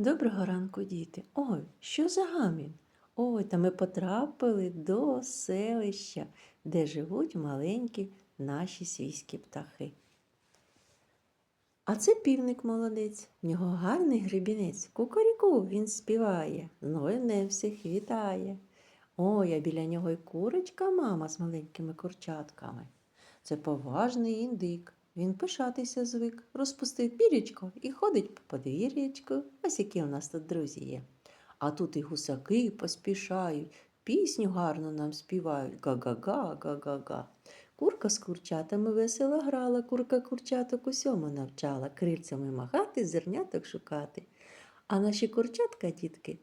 Доброго ранку, діти. Ой, що за гамін? Ой, та ми потрапили до селища, де живуть маленькі наші свійські птахи. А це півник молодець, в нього гарний гребінець. Кукаріку він співає, з новим днем всіх вітає. Ой, а біля нього й курочка мама з маленькими курчатками. Це поважний індик. Він пишатися звик, розпустив пірічко і ходить по подвір'ячку. Ось які у нас тут друзі є. А тут і гусаки поспішають, пісню гарно нам співають. Га-га-га, га-га-га. Курка з курчатами весело грала, курка курчаток усьому навчала, крильцями махати, зерняток шукати. А наші курчатка, дітки,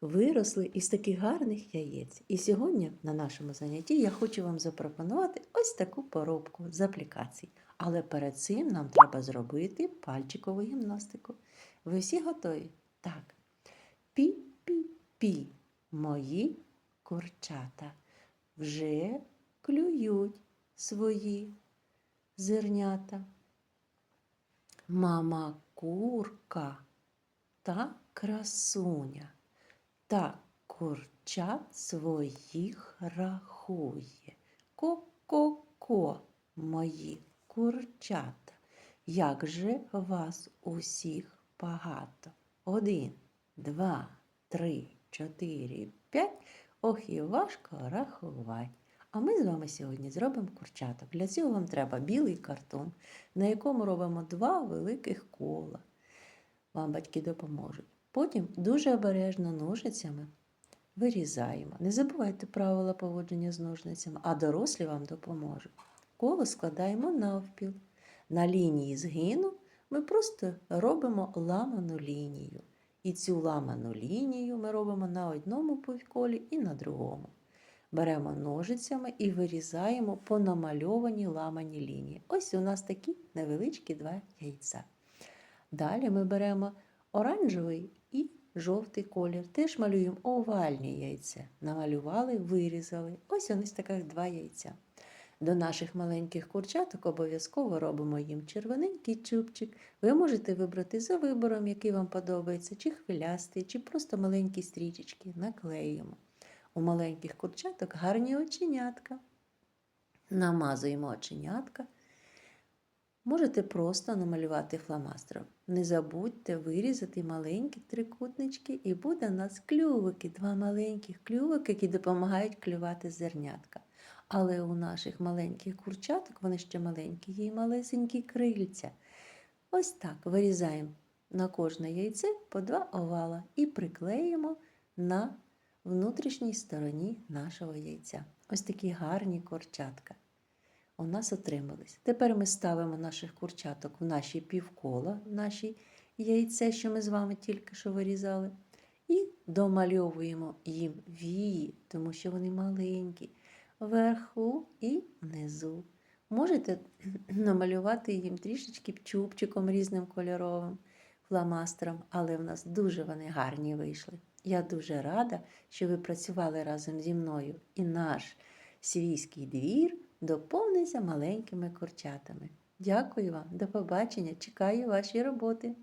виросли із таких гарних яєць. І сьогодні на нашому занятті я хочу вам запропонувати ось таку поробку з аплікацій. Але перед цим нам треба зробити пальчикову гімнастику. Ви всі готові? Так. Пі-пі-пі, мої курчата вже клюють свої зернята. Мама курка та красуня та курчат своїх рахує. Ко-ко-ко, мої курчата, як же вас усіх багато? Один, два, три, чотири, п'ять. Ох, і важко рахувати. А ми з вами сьогодні зробимо курчаток. Для цього вам треба білий картон, на якому робимо два великих кола. Вам батьки допоможуть. Потім дуже обережно ножицями вирізаємо. Не забувайте правила поводження з ножницями, а дорослі вам допоможуть. Коло складаємо навпіл. На лінії згину ми просто робимо ламану лінію. І цю ламану лінію ми робимо на одному півколі і на другому. Беремо ножицями і вирізаємо по намальованій ламаній лінії. Ось у нас такі невеличкі два яйця. Далі ми беремо оранжевий і жовтий колір. Теж малюємо овальні яйця. Намалювали, вирізали. Ось ось таких два яйця. До наших маленьких курчаток обов'язково робимо їм червоненький чубчик. Ви можете вибрати за вибором, який вам подобається, чи хвилястий, чи просто маленькі стрічечки. Наклеюємо. У маленьких курчаток гарні оченятка. Намазуємо оченятка. Можете просто намалювати фломастером. Не забудьте вирізати маленькі трикутнички, і буде у нас клювики, два маленьких клювики, які допомагають клювати зернятка. Але у наших маленьких курчаток, вони ще маленькі, є малесенькі крильця. Ось так вирізаємо на кожне яйце по два овала і приклеїмо на внутрішній стороні нашого яйця. Ось такі гарні курчатка у нас отримались. Тепер ми ставимо наших курчаток в наші півкола, в наші яйце, що ми з вами тільки що вирізали, і домальовуємо їм вії, тому що вони маленькі, вверху і внизу. Можете намалювати їм трішечки чубчиком різним кольоровим фломастером, але в нас дуже вони гарні вийшли. Я дуже рада, що ви працювали разом зі мною і наш свійський двір доповниться маленькими курчатами. Дякую вам, до побачення! Чекаю ваші роботи!